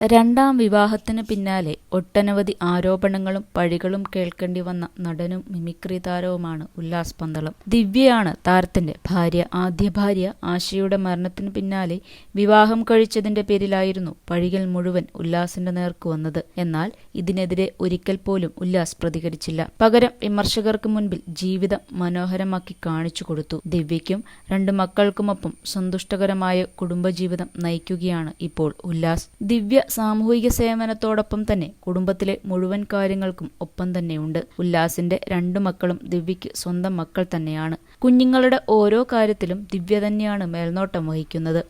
രണ്ടാം വിവാഹത്തിന് പിന്നാലെ ഒട്ടനവധി ആരോപണങ്ങളും പഴികളും കേൾക്കേണ്ടി വന്ന നടനും മിമിക്രി താരവുമാണ് ഉല്ലാസ് പന്തളം. ദിവ്യയാണ് താരത്തിന്റെ ഭാര്യ. ആദ്യ ഭാര്യ ആശയുടെ മരണത്തിന് പിന്നാലെ വിവാഹം കഴിച്ചതിന്റെ പേരിലായിരുന്നു പഴികൾ മുഴുവൻ ഉല്ലാസിന്റെ നേർക്ക് വന്നത്. എന്നാൽ ഇതിനെതിരെ ഒരിക്കൽ പോലും ഉല്ലാസ് പ്രതികരിച്ചില്ല. പകരം വിമർശകർക്ക് മുൻപിൽ ജീവിതം മനോഹരമാക്കി കാണിച്ചു കൊടുത്തു. ദിവ്യയ്ക്കും രണ്ട് മക്കൾക്കുമൊപ്പം സന്തുഷ്ടകരമായ കുടുംബജീവിതം നയിക്കുകയാണ് ഇപ്പോൾ ഉല്ലാസ്. ദിവ്യ സാമൂഹിക സേവനത്തോടൊപ്പം തന്നെ കുടുംബത്തിലെ മുഴുവൻ കാര്യങ്ങൾക്കും ഒപ്പം തന്നെയുണ്ട്. ഉല്ലാസിന്റെ രണ്ടു മക്കളും ദിവ്യയ്ക്ക് സ്വന്തം മക്കൾ തന്നെയാണ്. കുഞ്ഞുങ്ങളുടെ ഓരോ കാര്യത്തിലും ദിവ്യ തന്നെയാണ് മേൽനോട്ടം വഹിക്കുന്നത്.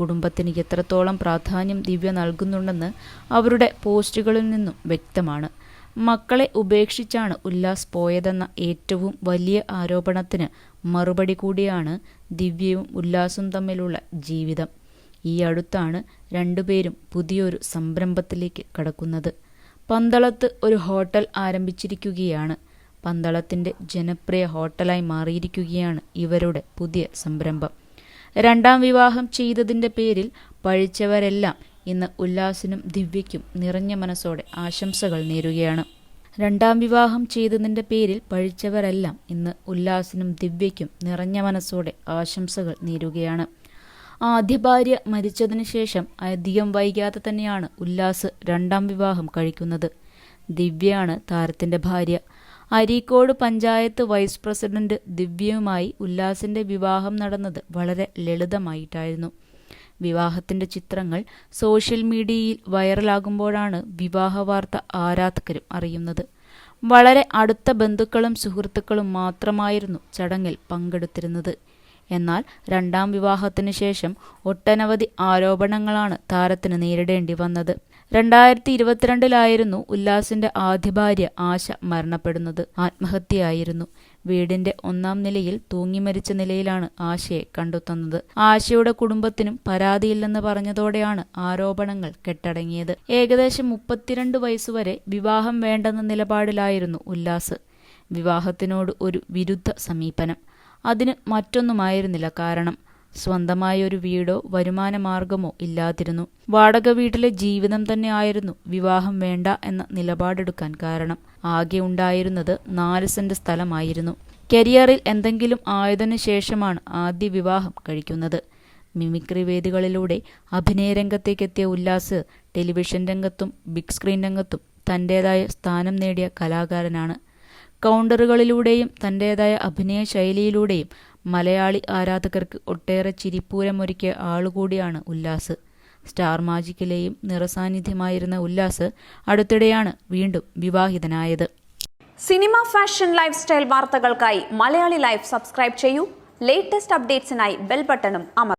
കുടുംബത്തിന് എത്രത്തോളം പ്രാധാന്യം ദിവ്യ നൽകുന്നുണ്ടെന്ന് അവരുടെ പോസ്റ്റുകളിൽ നിന്നും വ്യക്തമാണ്. മക്കളെ ഉപേക്ഷിച്ചാണ് ഉല്ലാസ് പോയതെന്ന ഏറ്റവും വലിയ ആരോപണത്തിന് മറുപടി കൂടിയാണ് ദിവ്യയും ഉല്ലാസും തമ്മിലുള്ള ജീവിതം. ഈ അടുത്താണ് രണ്ടുപേരും പുതിയൊരു സംരംഭത്തിലേക്ക് കടക്കുന്നത്. പന്തളത്ത് ഒരു ഹോട്ടൽ ആരംഭിച്ചിരിക്കുകയാണ്. പന്തളത്തിന്റെ ജനപ്രിയ ഹോട്ടലായി മാറിയിരിക്കുകയാണ് ഇവരുടെ പുതിയ സംരംഭം. രണ്ടാം വിവാഹം ചെയ്തതിന്റെ പേരിൽ പഴിച്ചവരെല്ലാം ഇന്ന് ഉല്ലാസിനും ദിവ്യയ്ക്കും നിറഞ്ഞ മനസ്സോടെ ആശംസകൾ നേരുകയാണ്. രണ്ടാം വിവാഹം ചെയ്തതിന്റെ പേരിൽ പഴിച്ചവരെല്ലാം ഇന്ന് ഉല്ലാസിനും ദിവ്യയ്ക്കും നിറഞ്ഞ മനസ്സോടെ ആശംസകൾ നേരുകയാണ്. ആദ്യ ഭാര്യ മരിച്ചതിനു ശേഷം അധികം വൈകാതെ തന്നെയാണ് ഉല്ലാസ് രണ്ടാം വിവാഹം കഴിക്കുന്നത്. ദിവ്യയാണ് താരത്തിന്റെ ഭാര്യ. അരീക്കോട് പഞ്ചായത്ത് വൈസ് പ്രസിഡന്റ് ദിവ്യയുമായി ഉല്ലാസിന്റെ വിവാഹം നടന്നത് വളരെ ലളിതമായിട്ടായിരുന്നു. വിവാഹത്തിന്റെ ചിത്രങ്ങൾ സോഷ്യൽ മീഡിയയിൽ വൈറലാകുമ്പോഴാണ് വിവാഹ വാർത്ത ആരാധകരും അറിയുന്നത്. വളരെ അടുത്ത ബന്ധുക്കളും സുഹൃത്തുക്കളും മാത്രമായിരുന്നു ചടങ്ങിൽ പങ്കെടുത്തിരുന്നത്. എന്നാൽ രണ്ടാം വിവാഹത്തിനു ശേഷം ഒട്ടനവധി ആരോപണങ്ങളാണ് താരത്തിന് നേരിടേണ്ടി വന്നത്. രണ്ടായിരത്തി ഇരുപത്തിരണ്ടിലായിരുന്നു ഉല്ലാസിന്റെ ആദ്യ ഭാര്യ ആശ മരണപ്പെടുന്നത്. ആത്മഹത്യയായിരുന്നു. വീടിന്റെ ഒന്നാം നിലയിൽ തൂങ്ങി മരിച്ച നിലയിലാണ് ആശയെ കണ്ടെത്തുന്നത്. ആശയുടെ കുടുംബത്തിനും പരാതിയില്ലെന്ന് പറഞ്ഞതോടെയാണ് ആരോപണങ്ങൾ കെട്ടടങ്ങിയത്. ഏകദേശം മുപ്പത്തിരണ്ട് വയസ്സുവരെ വിവാഹം വേണ്ടെന്ന നിലപാടിലായിരുന്നു ഉല്ലാസ്. വിവാഹത്തിനോട് ഒരു വിരുദ്ധ സമീപനം. അതിന് മറ്റൊന്നുമായിരുന്നില്ല കാരണം. സ്വന്തമായ ഒരു വീടോ വരുമാന മാർഗമോ ഇല്ലാതിരുന്നു. വാടക വീട്ടിലെ ജീവിതം തന്നെ ആയിരുന്നു വിവാഹം വേണ്ട എന്ന നിലപാടെടുക്കാൻ കാരണം. ആകെ ഉണ്ടായിരുന്നത് നാല് സെന്റ് സ്ഥലമായിരുന്നു. കരിയറിൽ എന്തെങ്കിലും ആയതിനു ശേഷമാണ് ആദ്യ വിവാഹം കഴിക്കുന്നത്. മിമിക്രി വേദികളിലൂടെ അഭിനയ രംഗത്തേക്കെത്തിയ ഉല്ലാസ് ടെലിവിഷൻ രംഗത്തും ബിഗ് സ്ക്രീൻ രംഗത്തും തന്റെതായ സ്ഥാനം നേടിയ കലാകാരനാണ് കൗണ്ടറുകളിലൂടെയും തന്റെതായ അഭിനയ ശൈലിയിലൂടെയും മലയാളി ആരാധകർക്ക് ഒട്ടേറെ ചിരിപ്പൂരമൊരുക്കിയ ആളുകൂടിയാണ് ഉല്ലാസ്. സ്റ്റാർ മാജിക്കിലെയും നിറസാന്നിധ്യമായിരുന്ന ഉല്ലാസ് അടുത്തിടെയാണ് വീണ്ടും വിവാഹിതനായത്. സിനിമ ഫാഷൻ ലൈഫ് സ്റ്റൈൽ വാർത്തകൾക്കായി മലയാളി ലൈഫ് സബ്സ്ക്രൈബ് ചെയ്യൂ. ലേറ്റസ്റ്റ് അപ്ഡേറ്റ്സിനായി ബെൽ ബട്ടണും അമർ